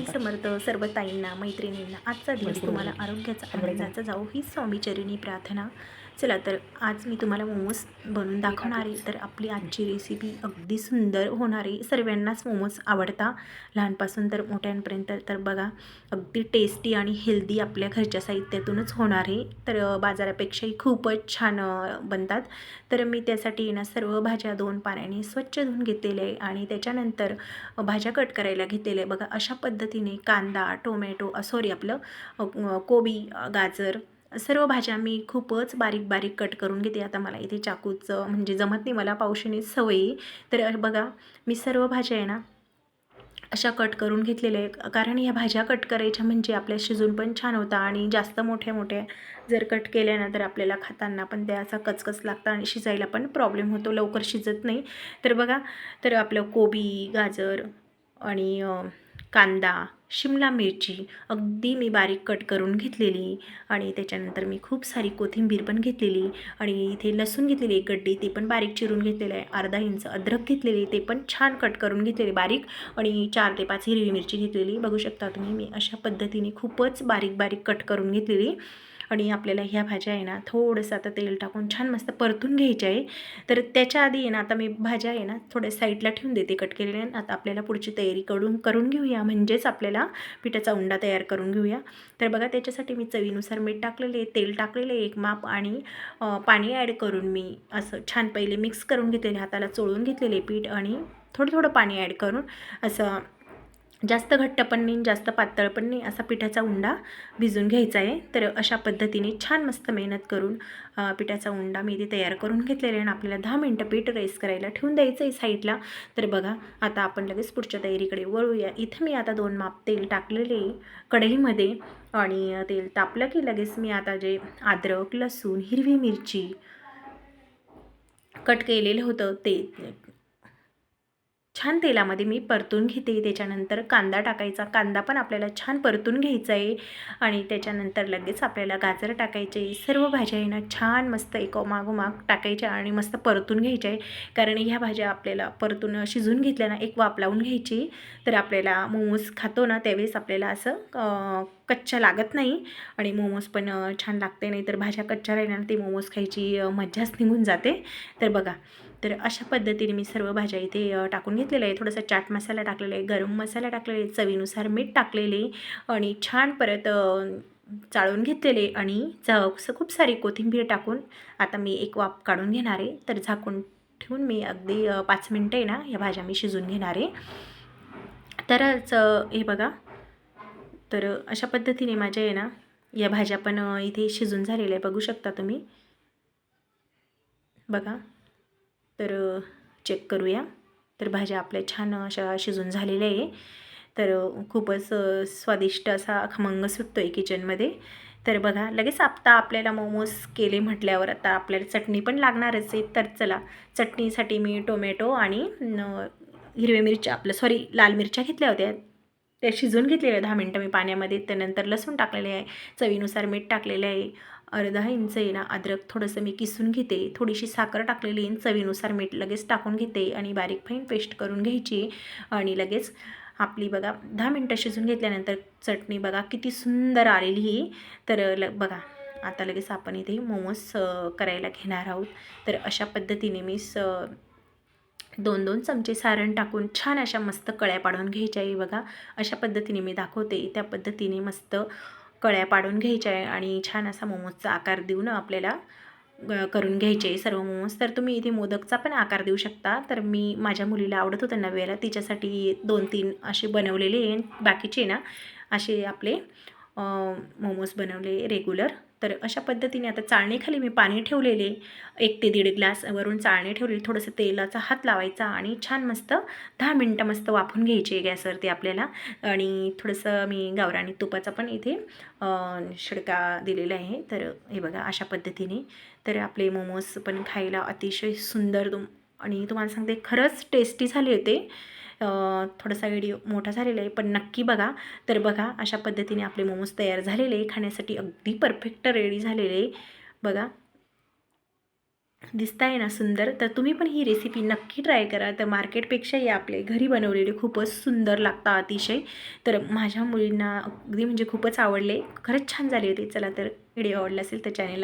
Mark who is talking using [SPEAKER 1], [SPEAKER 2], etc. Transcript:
[SPEAKER 1] स्वामी समर्थ सर्व ताईंना मैत्रिणींना आजचा दिवस तुम्हाला आरोग्याचा आनंदाचा जाऊ ही स्वामीचरणी प्रार्थना चला तर आज मी तुम्हाला मोमोज बनवून दाखवणार आहे. तर आपली आजची रेसिपी अगदी सुंदर होणार आहे. सर्वांनाच मोमोज आवडता लहानपासून तर मोठ्यांपर्यंत. तर बघा अगदी टेस्टी आणि हेल्दी आपल्या घरच्या साहित्यातूनच होणार आहे. तर बाजारापेक्षाही खूपच छान बनतात. तर मी त्यासाठी ना सर्व भाज्या दोन पाण्याने स्वच्छ धुवून घेतलेल्या आहे आणि त्याच्यानंतर भाज्या कट करायला घेतलेल्या आहे बघा अशा पद्धतीने कांदा टोमॅटो सॉरी आपलं कोबी गाजर सर्व भाज्या मी खूपच बारीक बारीक कट करून घेते. आता मला इथे चाकूचं म्हणजे जमत नाही मला पावशीने सवयी तर बघा मी सर्व भाज्या आहे ना अशा कट करून घेतलेल्या आहे कारण ह्या भाज्या कट करायच्या म्हणजे आपल्या शिजून पण छान होता आणि जास्त मोठ्या मोठ्या जर कट केल्या ना तर आपल्याला खाताना पण त्या असा कचकच लागतं आणि शिजायला पण प्रॉब्लेम होतो. लवकर शिजत नाही. तर बघा तर आपलं कोबी गाजर आणि कांदा शिमला मिरची अगदी मी बारीक कट करून घेतलेली आणि त्याच्यानंतर मी खूप सारी कोथिंबीर पण घेतलेली आणि इथे लसूण घेतलेली एक गड्डी ते पण बारीक चिरून घेतलेलं आहे. अर्धा इंच अद्रक घेतलेली ते पण छान कट करून घेतलेली बारीक आणि चार ते पाच हिरवी मिरची घेतलेली. बघू शकता तुम्ही मी अशा पद्धतीने खूपच बारीक बारीक कट करून घेतलेली. आणि आपल्याला ह्या भाज्या आहे ना थोडंसं आता तेल टाकून छान मस्त परतून घ्यायच्या आहे. तर त्याच्या आधी आहे ना आता मी भाज्या आहे ना थोड्या साईडला ठेवून देते कट केलेल्या. आता आपल्याला पुढची तयारी करून करून घेऊया. म्हणजेच आपल्याला पिठाचा उंडा तयार करून घेऊया. तर बघा त्याच्यासाठी मी चवीनुसार मीठ टाकलेले तेल टाकलेले एक माप आणि पाणी ॲड करून मी असं छान पहिले मिक्स करून घेतलेले हाताला चोळून घेतलेले पीठ आणि थोडं थोडं पाणी ॲड करून असं जास्त घट्ट पण नाही जास्त पातळ पण नाही असा पिठाचा उंडा भिजून घ्यायचा आहे. तर अशा पद्धतीने छान मस्त मेहनत करून पिठाचा उंडा मी इथे तयार करून घेतलेला आहे आणि आपल्याला दहा मिनटं पीठ रेस करायला ठेवून द्यायचं आहे साईडला तर बघा आता आपण लगेच पुढच्या तयारीकडे वळूया. इथं मी आता दोन माप तेल टाकलेले कढईमध्ये आणि तेल तापलं की लगेच मी आता जे अद्रक लसूण हिरवी मिरची कट केलेलं होतं ते छान तेलामध्ये मी परतून घेते. त्याच्यानंतर कांदा टाकायचा. कांदा पण आपल्याला छान परतून घ्यायचा आहे आणि त्याच्यानंतर लगेच आपल्याला गाजर टाकायचे. सर्व भाज्या आहे ना छान मस्त एकोमागोमाग टाकायच्या आणि मस्त परतून घ्यायच्या आहे कारण ह्या भाज्या आपल्याला परतून शिजून घेतल्या ना एक वाफ लावून घ्यायची. तर आपल्याला मोमोज खातो ना त्यावेळेस आपल्याला असं कच्चा कच्च्या लागत नाही. आणि मोमोज पण छान लागते. नाही तर भाज्या कच्च्या राहिल्या ते मोमोज खायची मज्जाच निघून जाते. तर बघा तर अशा पद्धतीने मी सर्व भाज्या इथे टाकून घेतलेल्या आहे थोडासा चाट मसाला टाकलेला आहे गरम मसाला टाकलेला आहे चवीनुसार मीठ टाकलेले आणि छान परत चाळून घेतलेले आणि च खूप सारी कोथिंबीर टाकून आता मी एक वाफ काढून घेणार आहे. तर झाकून ठेवून मी अगदी पाच मिनटं आहे ना या भाज्या मी शिजून घेणार आहे. तरच हे बघा. तर अशा पद्धतीने माझ्या आहे ना या भाज्या पण इथे शिजून झालेल्या आहे बघू शकता तुम्ही. बघा. तर चेक करूया. तर भाज्या आपल्या छान अशा शिजून झालेल्या आहे. तर खूपच स्वादिष्ट असा खमंग सुटतो आहे किचनमध्ये तर बघा लगेच आत्ता आपल्याला मोमोज केले म्हटल्यावर आता आपल्याला चटणी पण लागणारच आहे. तर चला चटणीसाठी मी टोमॅटो आणि हिरव्या मिरच्या आपलं सॉरी लाल मिरच्या घेतल्या होत्या. ते शिजून घेतलेल्या दहा मिनटं मी पाण्यामध्ये त्यानंतर लसूण टाकलेले आहे. चवीनुसार मीठ टाकलेलं आहे. अर्धा इंच आहे ना अद्रक थोडंसं मी किसून घेते. थोडीशी साखर टाकलेली आहे. चवीनुसार मीठ लगेच टाकून घेते आणि बारीक फाईन पेस्ट करून घ्यायची आणि लगेच आपली बघा दहा मिनटं शिजून घेतल्यानंतर चटणी बघा किती सुंदर आलेली ही. तर ल बघा आता लगेच आपण इथे मोमोज करायला घेणार आहोत. तर अशा पद्धतीने मी स दोन दोन चमचे सारण टाकून छान अशा मस्त कळ्या पाडून घ्यायच्या. आहे बघा अशा पद्धतीने मी दाखवते. त्या पद्धतीने मस्त कळ्या पाडून घ्यायच्या आहे आणि छान असा मोमोजचा आकार देऊन आपल्याला ग- करून घ्यायचे आहे सर्व मोमोज. तर तुम्ही इथे मोदकचा पण आकार देऊ शकता. तर मी माझ्या मुलीला आवडत होतं नव्याला. तिच्यासाठी दोन तीन असे बनवलेले आहे बाकीचे ना असे आपले मोमोज बनवले रेग्युलर तर अशा पद्धतीने आता चाळणीखाली मी पाणी ठेवलेले. एक ते दीड ग्लास वरून चाळणी ठेवलेली. थोडंसं तेलाचा हात लावायचा आणि छान मस्त दहा मिनटं मस्त वाफून घ्यायचे गॅसवरती आपल्याला. आणि थोडंसं मी गावराणी तुपाचा पण इथे शिडका दिलेला आहे. तर हे बघा अशा पद्धतीने. तर आपले मोमोज पण खायला अतिशय सुंदर तुम आणि तुम्हाला सांगते खरंच टेस्टी झाले होते. थोडासा व्हिडिओ मोठा झालेला आहे पण नक्की बघा. तर बघा अशा पद्धतीने आपले मोमोज तयार झालेले आहे खाण्यासाठी अगदी परफेक्ट रेडी झालेले आहे. बघा. दिसत आहे ना सुंदर? तर तुम्ही पण ही रेसिपी नक्की ट्राय करा. तर मार्केटपेक्षाही आपले घरी बनवलेले खूपच सुंदर लागतात अतिशय. तर माझ्या मुलींना अगदी म्हणजे खूपच आवडले. खरंच छान झाले होते. चला तर व्हिडिओ आवडला असेल तर चॅनेलला